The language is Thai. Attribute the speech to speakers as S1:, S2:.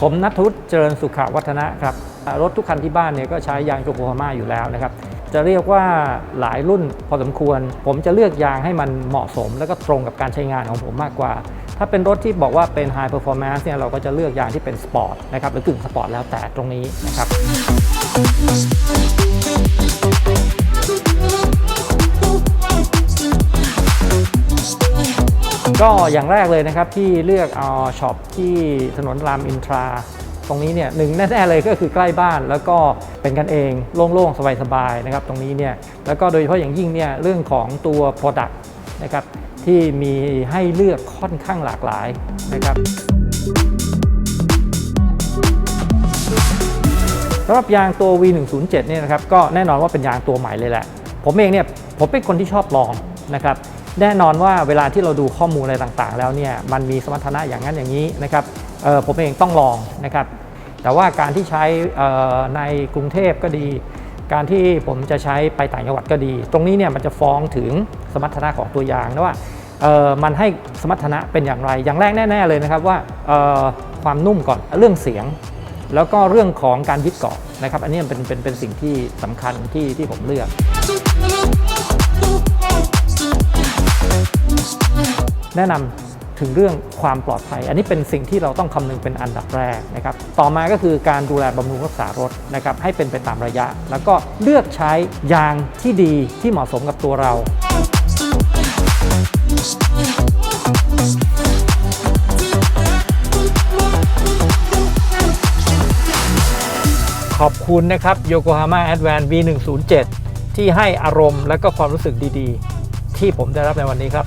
S1: ผมนัทวุฒิเจริญสุขวัฒนะครับ รถทุกคันที่บ้านเนี่ยก็ใช้ยางโยโกฮาม่าอยู่แล้วนะครับ จะเรียกว่าหลายรุ่นพอสมควร ผมจะเลือกยางให้มันเหมาะสม แล้วก็ตรงกับการใช้งานของผมมากกว่า ถ้าเป็นรถที่บอกว่าเป็น High Performance เนี่ยเราก็จะเลือกยางที่เป็นสปอร์ตนะครับหรือกึ่งสปอร์ตแล้วแต่ตรงนี้นะครับ ก็อย่างแรกเลยนะครับที่เลือกเอาช็อปที่ถนนรามอินทราตรงนี้เนี่ยหนึ่งแน่ๆเลยก็คือใกล้บ้านแล้วก็เป็นกันเองโล่งๆ สบายๆนะครับตรงนี้เนี่ยแล้วก็โดยเฉพาะอย่างยิ่งเนี่ยเรื่องของตัว Product นะครับที่มีให้เลือกค่อนข้างหลากหลายนะครับสำหรับยางตัว V107 เนี่ยนะครับก็แน่นอนว่าเป็นยางตัวใหม่เลยแหละ ผมเองเนี่ยผมเป็นคนที่ชอบลองนะครับ แน่นอนว่าเวลาที่เราดูข้อมูลอะไรต่างๆ แล้วเนี่ยมันมีสมรรถนะอย่างนั้นอย่างนี้นะครับผมเองต้องลองนะครับแต่ว่าการที่ใช้ในกรุงเทพก็ดี การที่ผมจะใช้ไปต่างจังหวัดก็ดี ตรงนี้เนี่ยมันจะฟ้องถึงสมรรถนะของตัวยางนะว่ามันให้สมรรถนะเป็นอย่างไร อย่างแรกแน่ ๆเลยนะครับว่าความนุ่มก่อนเรื่องเสียง แล้วก็เรื่องของการยึดเกาะนะครับ อันนี้เป็นเป็นเป็นสิ่งที่สำคัญที่ที่ผมเลือก แนะนำถึงเรื่องความปลอดภัย อันนี้เป็นสิ่งที่เราต้องคำนึงเป็นอันดับแรกนะครับ ต่อมาก็คือการดูแลบำรุงรักษารถนะครับให้เป็นไปตามระยะ แล้วก็เลือกใช้ยางที่ดีที่เหมาะสมกับตัวเราขอบคุณนะครับ Yokohama Advance V107 ที่ให้อารมณ์และก็ความรู้สึกดีๆ ที่ผมได้รับในวันนี้ครับ